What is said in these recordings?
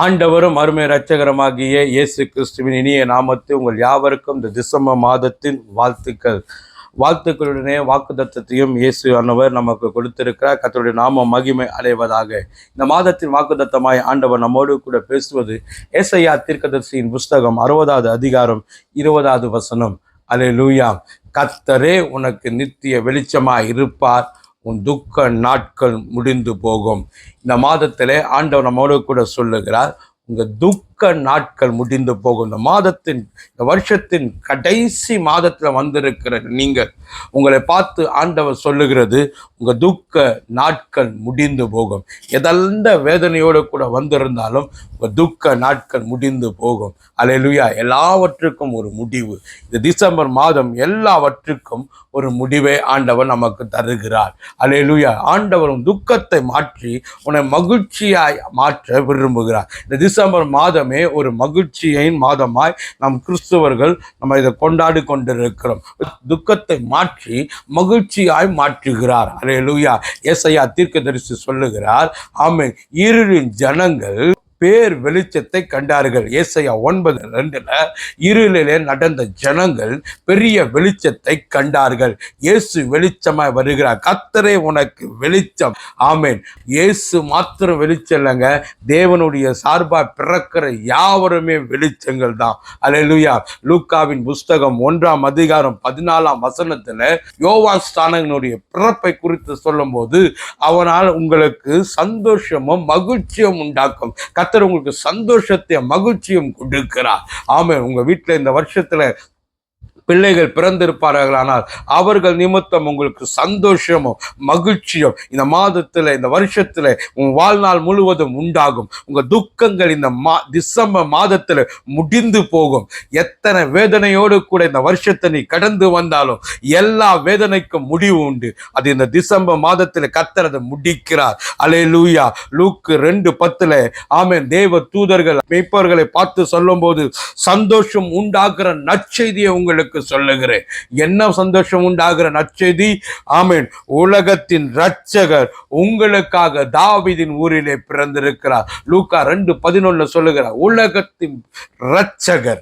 ஆண்டவரும் அருமை இரட்சகரமாகிய இயேசு கிறிஸ்துவின் இனிய நாமத்தை உங்கள் யாவருக்கும் இந்த டிசம்பர் மாதத்தின் வாழ்த்துக்கள். வாழ்த்துக்களுடனே வாக்குத்தத்தத்தையும் இயேசு அன்னவர் நமக்கு கொடுத்திருக்கிறார். கர்த்தருடைய நாம மகிமை அடைவதாக. இந்த மாதத்தின் வாக்குத்தத்தமாய் ஆண்டவர் நம்மோடு கூட பேசுவது ஏசையா தீர்க்கதர்சியின் புஸ்தகம் அறுபதாவது அதிகாரம் இருபதாவது வசனம். அலே லூயா கர்த்தரே உனக்கு நித்திய வெளிச்சமாய் இருப்பார். உன் துக்க நாட்கள் முடிந்து போகும். இந்த மாதத்திலே ஆண்டவர் நம்மோடு கூட சொல்லுகிறார் உங்கள் துக்க நாட்கள் முடிந்து போகும். இந்த மாதத்தின் இந்த வருஷத்தின் கடைசி மாதத்தில் வந்திருக்கிற நீங்கள் உங்களை பார்த்து ஆண்டவர் சொல்லுகிறது உங்கள் துக்க நாட்கள் முடிந்து போகும். எதெந்த வேதனையோடு கூட வந்திருந்தாலும் உங்கள் துக்க நாட்கள் முடிந்து போகும். அலையிலுயா எல்லாவற்றுக்கும் ஒரு முடிவு. இந்த டிசம்பர் மாதம் எல்லாவற்றுக்கும் ஒரு முடிவை ஆண்டவர் நமக்கு தருகிறார். அலையிலுயா ஆண்டவரும் துக்கத்தை மாற்றி உன்னை மகிழ்ச்சியாய் மாற்ற விரும்புகிறார். இந்த டிசம்பர் மாதம் ஒரு மகிழ்ச்சியின் மாதமாய் நம் கிறிஸ்துவர்கள் நம்ம இதை கொண்டாடி கொண்டிருக்கிறோம். துக்கத்தை மாற்றி மகிழ்ச்சியாய் மாற்றுகிறார். அலையலுயா ஏசையா தீர்க்கதரிசி சொல்லுகிறார் ஆமென். இருளின் ஜனங்கள் பேர் வெளிச்சத்தை கண்டார்கள். ஏசையா ஒன்பது ரெண்டுல இருளிலே நடந்த ஜனங்கள் பெரிய வெளிச்சத்தை கண்டார்கள். இயேசு வெளிச்சமாய் வருகிறார். கத்தரை உனக்கு வெளிச்சம். ஆமேன். இயேசு மாத்திரம் வெளிச்சம் இல்லைங்க. தேவனுடைய சார்பா பிறக்கிற யாவருமே வெளிச்சங்கள் தான். அலையா லூக்காவின் புஸ்தகம் ஒன்றாம் அதிகாரம் பதினாலாம் வசனத்துல யோவான் ஸ்தானங்களுடைய பிறப்பை குறித்து சொல்லும்போது அவனால் உங்களுக்கு சந்தோஷமும் மகிழ்ச்சியும் உண்டாக்கும். கத்தர் உங்களுக்கு சந்தோஷத்தையும் மகிழ்ச்சியும் கொடுக்கிறார். ஆமாம் உங்க வீட்டில் இந்த வருஷத்தில் பிள்ளைகள் பிறந்திருப்பார்களானால் அவர்கள் நிமித்தம் உங்களுக்கு சந்தோஷமும் மகிழ்ச்சியும் இந்த மாதத்தில் இந்த வருஷத்தில் உன் வாழ்நாள் முழுவதும் உண்டாகும். உங்கள் துக்கங்கள் இந்த மா டிசம்பர் மாதத்தில் முடிந்து போகும். எத்தனை வேதனையோடு கூட இந்த வருஷத்தை நீ கடந்து வந்தாலும் எல்லா வேதனைக்கும் முடிவு உண்டு. அது இந்த டிசம்பர் மாதத்தில் கத்துறதை முடிக்கிறார். அலே லூயா லூக்கு ரெண்டு பத்தில் ஆமென். தேவ தூதர்கள் மெய்ப்பவர்களை பார்த்து சொல்லும்போது சந்தோஷம் உண்டாக்குற நற்செய்தியை உங்களுக்கு உங்களுக்கு சொல்லுகிறேன். என்ன சந்தோஷம் உண்டாகிற நச்செய்தி ஆமேன். உலகத்தின் ரட்சகர் உங்களுக்காக தாவிதின் ஊரிலே பிறந்திருக்கிறார். லூக்கா ரெண்டு பதினொன்னு சொல்லுகிறார் உலகத்தின் ரட்சகர்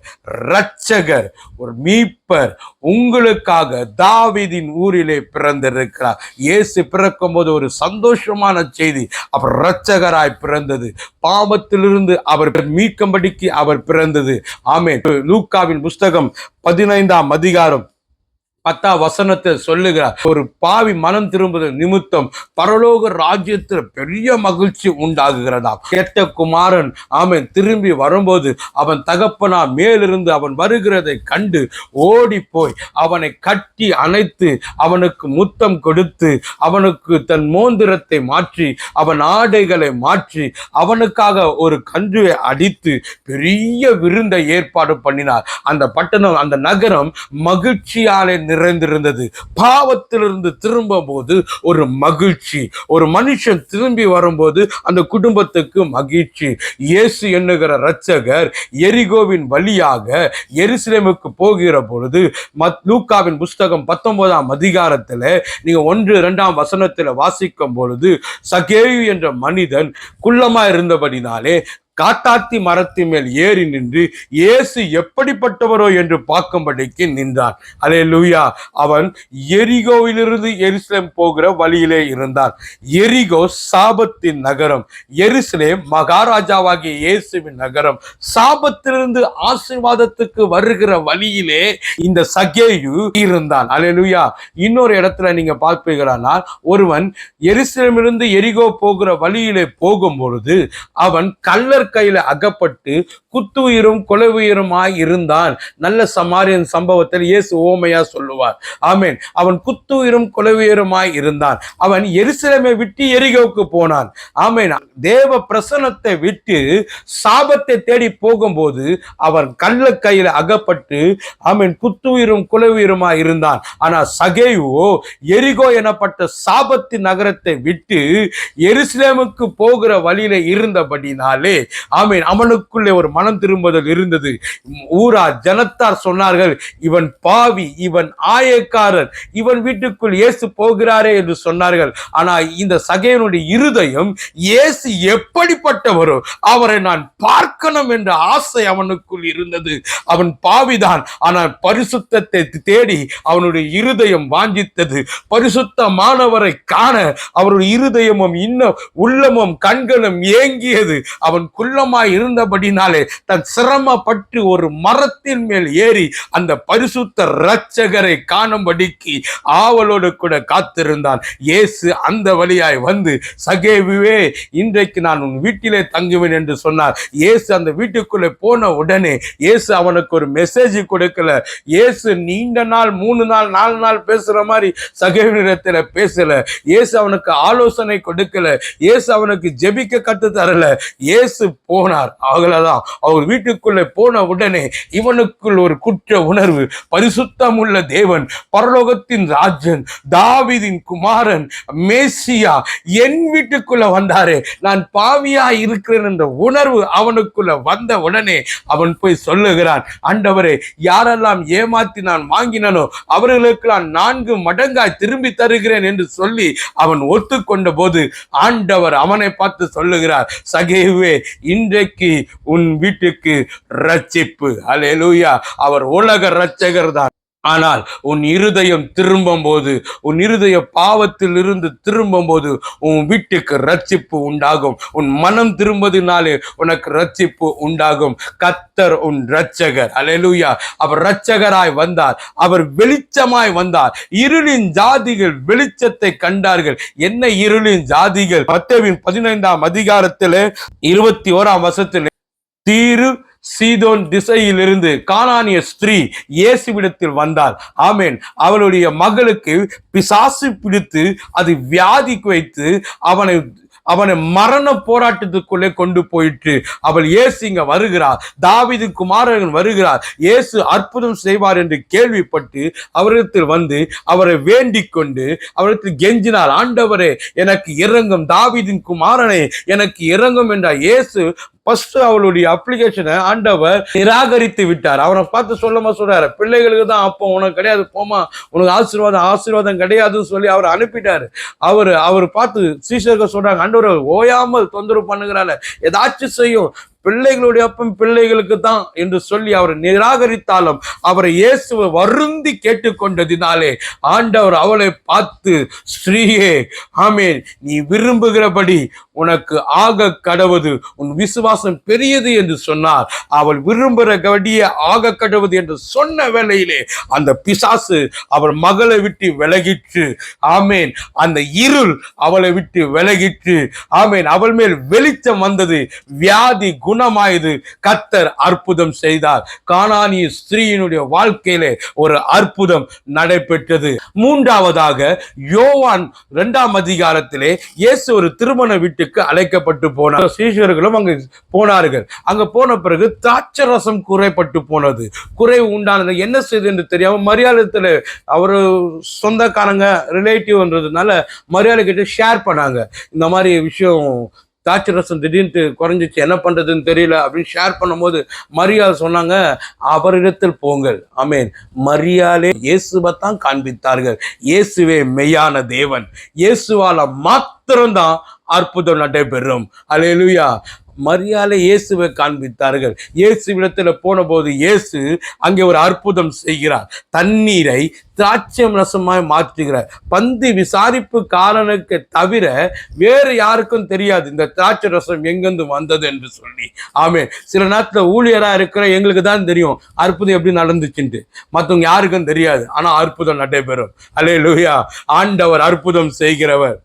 ரட்சகர் ஒரு மீட்பர் உங்களுக்காக தாவிதின் ஊரிலே பிறந்திருக்கிறார். இயேசு பிறக்கும் போது ஒரு சந்தோஷமான செய்தி. அவர் இரட்சகராய் பிறந்தது. பாவத்திலிருந்து அவர் மீட்கும்படிக்கு அவர் பிறந்தது. ஆமே லூக்காவின் புஸ்தகம் பதினைந்தாம் அதிகாரம் பத்தா வசனத்தை சொல்லுகிறார். ஒரு பாவி மனம் திரும்புவது நிமித்தம் பரலோக ராஜ்யத்தில் பெரிய மகிழ்ச்சி உண்டாகுகிறதா? கெட்ட குமாரன் அவன் திரும்பி வரும்போது அவன் தகப்பனா மேலிருந்து அவன் வருகிறதை கண்டு ஓடி போய் அவனை கட்டி அணைத்து அவனுக்கு முத்தம் கொடுத்து அவனுக்கு தன் மோந்திரத்தை மாற்றி அவன் ஆடைகளை மாற்றி அவனுக்காக ஒரு கன்றுவை அடித்து பெரிய விருந்தை ஏற்பாடு பண்ணினார். அந்த பட்டணம் அந்த நகரம் மகிழ்ச்சியாலே நிறைந்திருந்தது. பாவத்திலிருந்து திரும்பும் போது ஒரு மகிழ்ச்சி. ஒரு மனுஷன் திரும்பி வரும்போது அந்த குடும்பத்துக்கு மகிழ்ச்சி. இயேசு என்னுகிற இரட்சகர் எரிகோவின் வழியாக எருசலேமுக்கு போகிற பொழுது மத் லூக்காவின் புஸ்தகம் பத்தொன்பதாம் அதிகாரத்தில் நீங்க ஒன்று இரண்டாம் வசனத்தில் வாசிக்கும் பொழுது சகேயு என்ற மனிதன் குள்ளமா இருந்தபடினாலே காட்டாத்தி மரத்தின் மேல் ஏறி நின்று இயேசு எப்படிப்பட்டவரோ என்று பார்க்கும்படிக்கு நின்றான் அலே லூயா அவன் எரிகோவிலிருந்து எருசலேம் போகிற வழியிலே இருந்தான். எரிகோ சாபத்தின் நகரம். எருசலேம் மகாராஜாவாகிய இயேசுவின் நகரம். சாபத்திலிருந்து ஆசீர்வாதத்துக்கு வருகிற வழியிலே இந்த சகேயு இருந்தான். அலேலுயா இன்னொரு இடத்துல நீங்க பார்ப்பீர்களானால் ஒருவன் எருசலேமிலிருந்து எரிகோ போகிற வழியிலே போகும் பொழுது அவன் கள்ளர் கையில அகப்பட்டு குத்துயிரும் கொலை உயிருமாய் இருந்தான். நல்ல சமாரியன் சம்பவத்தில் இயேசு ஓமையா சொல்லுவார். ஆமேன். அவன் குத்துயிரும் கொலை உயிருமாய் இருந்தான். அவன் எருசலேமை விட்டு எரிகோவுக்கு போனான். ஆமேன். தேவ பிரசனத்தை விட்டு சாபத்தை தேடி போகும்போது அவன் கள்ள கையில அகப்பட்டு ஆமீன் குத்துயிரும் கொலை உயிருமாய் இருந்தான். ஆனா சகேவோ எரிகோ எனப்பட்ட சாபத்து நகரத்தை விட்டு எருசலேமுக்கு போகிற வழியில இருந்தபடினாலே ஆமீன். அவனுக்குள்ளே ஒரு மனம் திரும்புதல் இருந்தது. ஊரா ஜனத்தார் சொன்னார்கள் இவன் பாவி இவன் ஆயக்காரன் இவன் வீட்டுக்குள் இயேசு போகிறாரே என்று சொன்னார்கள். ஆனால் இந்த சகையனுடைய இருதயம் இயேசு எப்படிப்பட்டவரோ அவரை நான் பார்க்கணும் என்ற ஆசை அவனுக்குள் இருந்தது. அவன் பாவிதான். ஆனால் பரிசுத்தத்தை தேடி அவனுடைய இருதயம் வாஞ்சித்தது. பரிசுத்தமானவரை காண அவருடைய இருதயமும் இன்னும் உள்ளமும் கண்களும் ஏங்கியது. அவன் உள்ளமாய் இருந்தபடினாலே தன் சிரமப்பட்டு ஒரு மரத்தின் மேல் ஏறி அந்த பரிசுத்த இரட்சகரை காணும்படிக்கு ஆவலோடு கூட காத்திருந்தான். இயேசு அந்த வழியாய் வந்து சகேவிவே இன்றைக்கு நான் உன் வீட்டிலே தங்குவேன் என்று சொன்னார். இயேசு அந்த வீட்டுக்குள்ளே போன உடனே இயேசு அவனுக்கு ஒரு மெசேஜ் கொடுக்கல. இயேசு நீண்ட நாள் மூணு நாள் நாலு நாள் பேசுற மாதிரி சகேவினிடத்தில் பேசல. இயேசு அவனுக்கு ஆலோசனை கொடுக்கல. இயேசு அவனுக்கு ஜெபிக்க கத்து தரல இயேசு போனார். அவ்வளவுதான் அவர் வீட்டுக்குள்ளே போன உடனே இவனுக்குள் ஒரு குற்ற உணர்வு. பரிசுத்தம் உள்ள தேவன் பரலோகத்தின் ராஜன் தாவிதின் குமாரன் மேசியா என் வீட்டுக்குள்ள வந்தாரே. நான் பாவியா இருக்கிறேன் என்ற உணர்வு அவனுக்குள்ள வந்த உடனே அவன் போய் சொல்லுகிறான் ஆண்டவரே யாரெல்லாம் ஏமாத்தி நான் வாங்கினனோ அவர்களுக்கு நான் நான்கு மடங்காய் திரும்பி தருகிறேன் என்று சொல்லி அவன் ஒத்துக்கொண்ட போது ஆண்டவர் அவனை பார்த்து சொல்லுகிறார் சகேவே இன்றைக்கு உன் வீட்டுக்கு ரட்சிப்பு. அலையலூயா அவர் உலக ரட்சகர் தான் ஆனால் உன் இருதயம் திரும்பும் போது உன் இருதய பாவத்தில் இருந்து திரும்பும் போது உன் வீட்டுக்கு ரட்சிப்பு உண்டாகும். உன் மனம் திரும்பதினாலே உனக்கு ரட்சிப்பு உண்டாகும். கத்தர் உன் ரட்சகர் அலையலூயா அவர் ரட்சகராய் வந்தார். அவர் வெளிச்சமாய் வந்தார். இருளின் ஜாதிகள் வெளிச்சத்தை கண்டார்கள். என்ன இருளின் ஜாதிகள்? மத்தேவின் பதினைந்தாம் அதிகாரத்தில் இருபத்தி ஓராம் வருஷத்தில் தீரு சீதோன் திசையிலிருந்து காணானிய ஸ்திரீ இயேசுவிடத்தில் வந்தாள். ஆமேன். அவளுடைய மகளுக்கு பிசாசு பிடித்து அது வியாதிக்கு வைத்து அவனை அவனை மரண போராட்டத்துக்குள்ளே கொண்டு போயிட்டு அவள் இயேசு இங்க வருகிறார். தாவிது குமாரன் வருகிறார். இயேசு அற்புதம் செய்வார் என்று கேள்விப்பட்டு அவரிடத்தில் வந்து அவரை வேண்டிக் கொண்டு அவரிடத்தில் கெஞ்சினார். ஆண்டவரே எனக்கு இறங்கும் தாவிதின் குமாரனே எனக்கு இறங்கும் என்றார். இயேசு ஃபர்ஸ்ட் அவளுடைய அப்ளிகேஷனை ஆண்டவர் நிராகரித்து விட்டார். அவரை பார்த்து சொல்லமா சொல்றாரு பிள்ளைகளுக்கு தான் அப்போ உனக்கு கிடையாது போமா உனக்கு ஆசீர்வாதம் ஆசீர்வாதம் கிடையாதுன்னு சொல்லி அவர் அனுப்பிட்டாரு. அவர் அவர் பார்த்து சீஷர்கள் சொல்றாங்க ஆண்டவர் ஓயாமல் தொந்தரவு பண்ணுகிறால ஏதாச்சும் செய்யும். பிள்ளைகளுடைய அப்பம் பிள்ளைகளுக்கு தான் என்று சொல்லி அவர் நிராகரித்தாலும் அவரை இயேசுவை வருந்தி கேட்டுக்கொண்டதினாலே ஆண்டவர் அவளை பார்த்து ஸ்ரீயே ஆமேன். நீ விரும்புகிறபடி உனக்கு ஆக கடவுது உன் விசுவாசம் பெரியது என்று சொன்னார். அவள் விரும்புகிற விரும்புகிறபடியே ஆக கடவுது என்று சொன்ன வேளையிலே அந்த பிசாசு அவள் மகளை விட்டு விலகிற்று. ஆமேன். அந்த இருள் அவளை விட்டு விலகிற்று. ஆமேன். அவள் மேல் வெளிச்சம் வந்தது வியாதி குணமாயது. கத்தர் அற்புதம் செய்தார். காணானிய ஸ்திரீயினுடைய வாழ்க்கையிலே ஒரு அற்புதம் நடைபெற்றது. மூன்றாவதாக யோவான் இரண்டாம் அதிகாரத்திலே இயேசு ஒரு திருமண வீட்டுக்கு அழைக்கப்பட்டு போனார். சீஷர்களும் அங்கு போனார்கள். அங்கு போன பிறகு திராட்சை ரசம் குறைப்பட்டு போனது. குறைவு உண்டானது. என்ன செய்து என்று தெரியாம மரியாதத்தில் அவர் சொந்தக்காரங்க ரிலேட்டிவ்ன்றதுனால மரியாதை கிட்ட ஷேர் பண்ணாங்க. இந்த மாதிரி விஷயம் திராட்சை ரசம் திடீர்னு குறைஞ்சிச்சு என்ன பண்ணுறதுன்னு தெரியல அப்படின்னு ஷேர் பண்ணும்போது மரியாதை சொன்னாங்க அவரிடத்தில் போங்கள். அமேன் மரியாதை இயேசுவை தான் காண்பித்தார்கள். இயேசுவே மெய்யான தேவன். இயேசுவால மாத்திரம்தான் அற்புதம் நடைபெறும். அலையலுயா மரியாதை இயேசுவை காண்பித்தார்கள். இயேசுவிடத்தில் போன போது இயேசு அங்கே ஒரு அற்புதம் செய்கிறார். தண்ணீரை திராட்சை ரசமாய் மாற்றுகிறார். பந்தி விசாரிப்பு காரனுக்கு தவிர வேறு யாருக்கும் தெரியாது. இந்த திராட்சை ரசம் எங்கிருந்து வந்தது என்று சொல்லி. ஆமே சில நேரத்தில் ஊழியராக இருக்கிற எங்களுக்கு தான் தெரியும். அற்புதம் எப்படி நடந்துச்சுன்ட்டு. மற்றவங்க யாருக்கும் தெரியாது. ஆனால் அற்புதம் நடைபெறும். அலே லூயா ஆண்டவர் அற்புதம் செய்கிறவர்.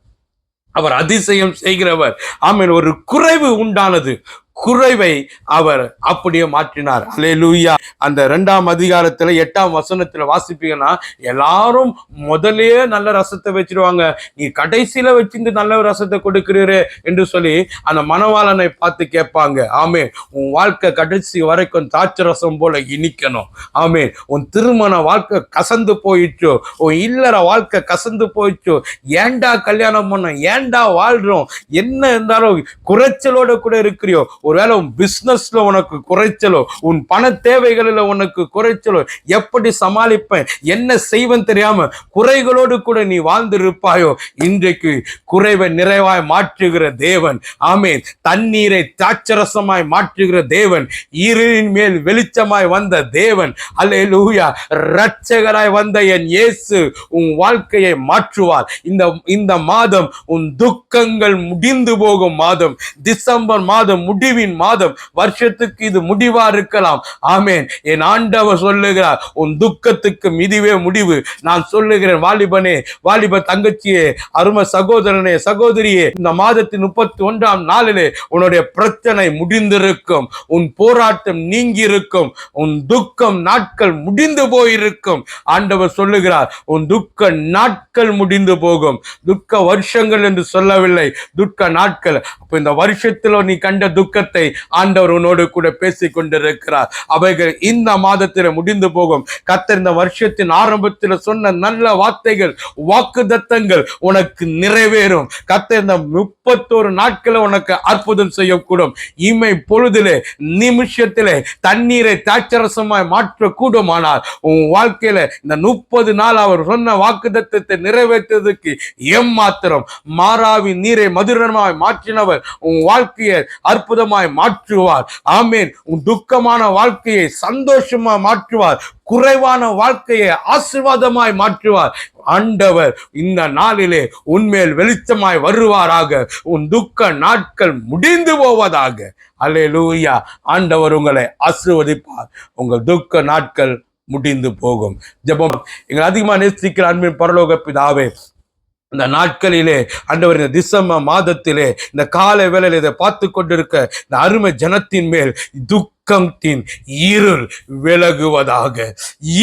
அவர் அதிசயம் செய்கிறவர். ஆமென். ஒரு குறைவு உண்டானது. குறைவை அவர் அப்படியே மாற்றினார். அல்லேலூயா அந்த ரெண்டாம் அதிகாரத்துல எட்டாம் வசனத்துல வாசிப்பீங்கன்னா எல்லாரும் முதலே நல்ல ரசத்தை வச்சிருவாங்க. நீ கடைசியில வச்சிருந்து நல்ல ரசத்தை கொடுக்கிறீரு என்று சொல்லி அந்த மனவாளனை பார்த்து கேட்பாங்க. ஆமே உன் வாழ்க்கை கடைசி வரைக்கும் தாட்ச ரசம் போல இனிக்கணும். ஆமே உன் திருமண வாழ்க்கை கசந்து போயிடுச்சோ உன் இல்லற வாழ்க்கை கசந்து போயிடுச்சோ ஏன்டா கல்யாணம் பண்ண? ஏன்டா வாழ்றோம்? என்ன இருந்தாலும் குறைச்சலோட கூட இருக்கிறியோ? ஒருவேளை உன் பிசினஸ்ல உனக்கு குறைச்சலோ உன் பண தேவைகளில் உனக்கு குறைச்சலோ எப்படி சமாளிப்பேன் என்ன செய்வன் தெரியாம குறைகளோடு கூட நீ வாழ்ந்திருப்பாயோ இன்றைக்கு குறைவை நிறைவாய் மாற்றுகிற தேவன். ஆமே தண்ணீரை தாட்சரசமாய் மாற்றுகிற தேவன். இருளின் மேல் வெளிச்சமாய் வந்த தேவன். அல்லேலூயா. ரட்சகராய் வந்த என் இயேசு உன் வாழ்க்கையை மாற்றுவார். இந்த இந்த மாதம் உன் துக்கங்கள் முடிந்து போகும் மாதம். டிசம்பர் மாதம் முடி முடிவின் மாதம் வருஷத்துக்கு இது முடிவா இருக்கலாம். ஆமேன். என் ஆண்டவர் சொல்லுகிறார் உன் துக்கத்துக்கு இதுவே முடிவு. நான் சொல்லுகிறேன் வாலிபனே வாலிப தங்கச்சியே அரும சகோதரனே சகோதரியே இந்த மாதத்தின் முப்பத்தி ஒன்றாம் நாளிலே உன்னுடைய பிரச்சனை முடிந்திருக்கும். உன் போராட்டம் நீங்கி இருக்கும் உன் துக்கம் நாட்கள் முடிந்து போயிருக்கும். ஆண்டவர் சொல்லுகிறார் உன் துக்க நாட்கள் முடிந்து போகும். துக்க வருஷங்கள் என்று சொல்லவில்லை. துக்க நாட்கள். அப்ப இந்த வருஷத்துல நீ கண்ட துக்கத்தை ஆண்டவர் உன்னோடு கூட பேசிக் கொண்டிருக்கிறார் அவைகள் இந்த மாதத்தில் முடிந்து போகும். கத்தர் இந்த வருஷத்தின் ஆரம்பத்தில் சொன்ன நல்ல வார்த்தைகள் வாக்கு தத்தங்கள் உனக்கு நிறைவேறும். கத்தர் இந்த முப்பத்தோரு நாட்களை உனக்கு அற்புதம் செய்யக்கூடும். இமை பொழுதிலே நிமிஷத்திலே தண்ணீரை தாட்சரசமாய் மாற்றக்கூடுமானால் உன் வாழ்க்கையில இந்த முப்பது நாள் அவர் சொன்ன வாக்கு தத்தத்தை நிறைவேற்றுவதற்கு ஏமாத்திரம். மாறாவி நீரை மதுரமாய் மாற்றினவர் உன் வாழ்க்கையை அற்புதம் அற்புதமாய் மாற்றுவார். ஆமேன். உன் துக்கமான வாழ்க்கையை சந்தோஷமா மாற்றுவார். குறைவான வாழ்க்கையை ஆசீர்வாதமாய் மாற்றுவார். ஆண்டவர் இந்த நாளிலே உன்மேல் வெளிச்சமாய் வருவாராக. உன் துக்க நாட்கள் முடிந்து போவதாக. அல்லேலூயா. ஆண்டவர் உங்களை ஆசிர்வதிப்பார். உங்கள் துக்க நாட்கள் முடிந்து போகும். ஜெபம். எங்களை அதிகமாக நேசிக்கிற அன்பின் பரலோக பிதாவே இந்த நாட்களிலே அண்டவர் இந்த டிசம்பர் மாதத்திலே இந்த காலை வேலையில் இதை பார்த்து கொண்டிருக்க இந்த அருமை ஜனத்தின் மேல் துக் துக்கத்தின் இருள் விலகுவதாக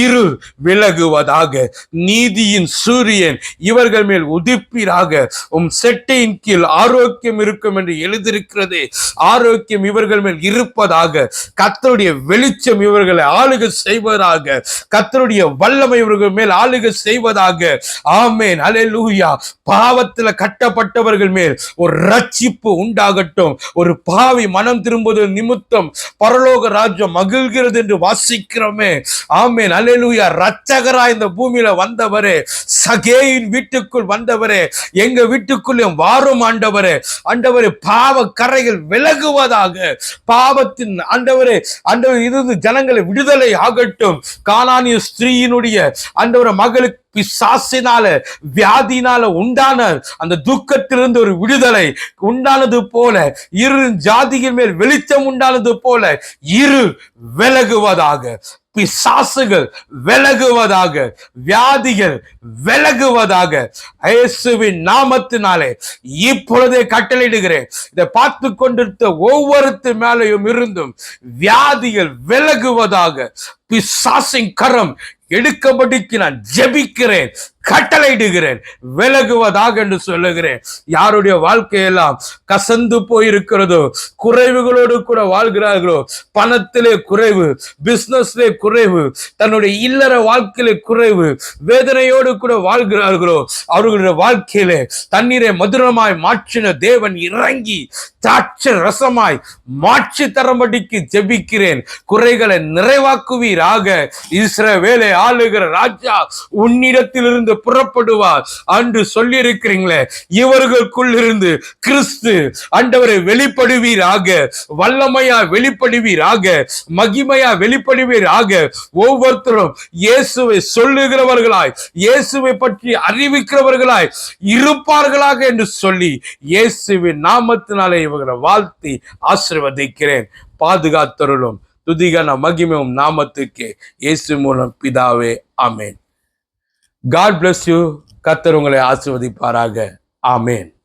இருள் விலகுவதாக நீதியின் சூரியன் இவர்கள் மேல் உதிப்பீராக உம் செட்டையின் கீழ் ஆரோக்கியம் இருக்கும் என்று எழுதியிருக்கிறது ஆரோக்கியம் இவர்கள் மேல் இருப்பதாக கத்தருடைய வெளிச்சம் இவர்களை ஆளுகை செய்வதாக கத்தருடைய வல்லமை இவர்கள் மேல் ஆளுகை செய்வதாக ஆமேன் அல்லேலூயா பாவத்துல கட்டப்பட்டவர்கள் மேல் ஒரு ரட்சிப்பு உண்டாகட்டும் ஒரு பாவி மனம் திரும்புவது நிமித்தம் பரலோக ராஜ்யம் மகிழ்கிறது என்று வாசிக்கிறோமே. ஆமேன். அல்லேலூயா. ரட்சகரா இந்த பூமியில வந்தவரே. சகேயின் வீட்டுக்குள் வந்தவரே. எங்க வீட்டுக்குள்ளே வாரும் ஆண்டவரே. ஆண்டவரே பாவ கரைகள் விலகுவதாக. பாவத்தின் ஆண்டவரே ஆண்டவர் இருந்து ஜனங்களை விடுதலை ஆகட்டும். காலானிய ஸ்திரீயினுடைய ஆண்டவர மகளுக்கு பிசாசினால வியாதினால உண்டான அந்த துக்கத்திலிருந்து ஒரு விடுதலை உண்டானது போல இரு ஜாதியின் மேல் வெளிச்சம் உண்டானது போல இரு விலகுவதாக பிசாசுகள் விலகுவதாக வியாதிகள் விலகுவதாக இயேசுவின் நாமத்தினாலே இப்பொழுதே கட்டளையிடுகிறேன். இதை பார்த்து கொண்டிருந்த ஒவ்வொருத்து மேலையும் இருந்தும் வியாதிகள் விலகுவதாக பிசாசின் கரம் எடுக்கபடிக்கு நான் ஜெபிக்கிறேன். கட்டளையிடுகிறேன் விலகுவதாக என்று சொல்லுகிறேன். யாருடைய வாழ்க்கையெல்லாம் கசந்து போயிருக்கிறதோ குறைவுகளோடு கூட வாழ்கிறார்களோ பணத்திலே குறைவு பிசினஸ்லே குறைவு தன்னுடைய இல்லற வாழ்க்கையிலே குறைவு வேதனையோடு கூட வாழ்கிறார்களோ அவர்களுடைய வாழ்க்கையிலே தண்ணீரை மதுரமாய் மாற்றின தேவன் இறங்கி தாட்ச ரசமாய் மாற்றி தரம்படிக்கு ஜெபிக்கிறேன். குறைகளை நிறைவாக்குவீராக. இஸ்ரவேலை ஆளுகிற ராஜா உன்னிடத்திலிருந்து புறப்படுவார். அன்று சொல்லி இருக்கிறீங்களே இவர்களுக்குள் இருந்து கிறிஸ்து ஆண்டவரை வெளிப்படுவீராக வல்லமையா வெளிப்படுவீராக மகிமையா வெளிப்படுவீராக ஒவ்வொருத்தரும் இயேசுவை சொல்லுகிறவர்களாய் இயேசுவை பற்றி அறிவிக்கிறவர்களாய் இருப்பார்களாக என்று சொல்லி இயேசுவின் நாமத்தினாலே இவர்களை வாழ்த்தி ஆசிர்வதிக்கிறேன். பாதுகாத்தருளும் துதிகன மகிமையும் நாமத்துக்கு இயேசு மூலம் பிதாவே ஆமேன். காட் பிளஸ் யூ கத்தர் உங்களை ஆசிர்வதிப்பாராக. ஆமேன்.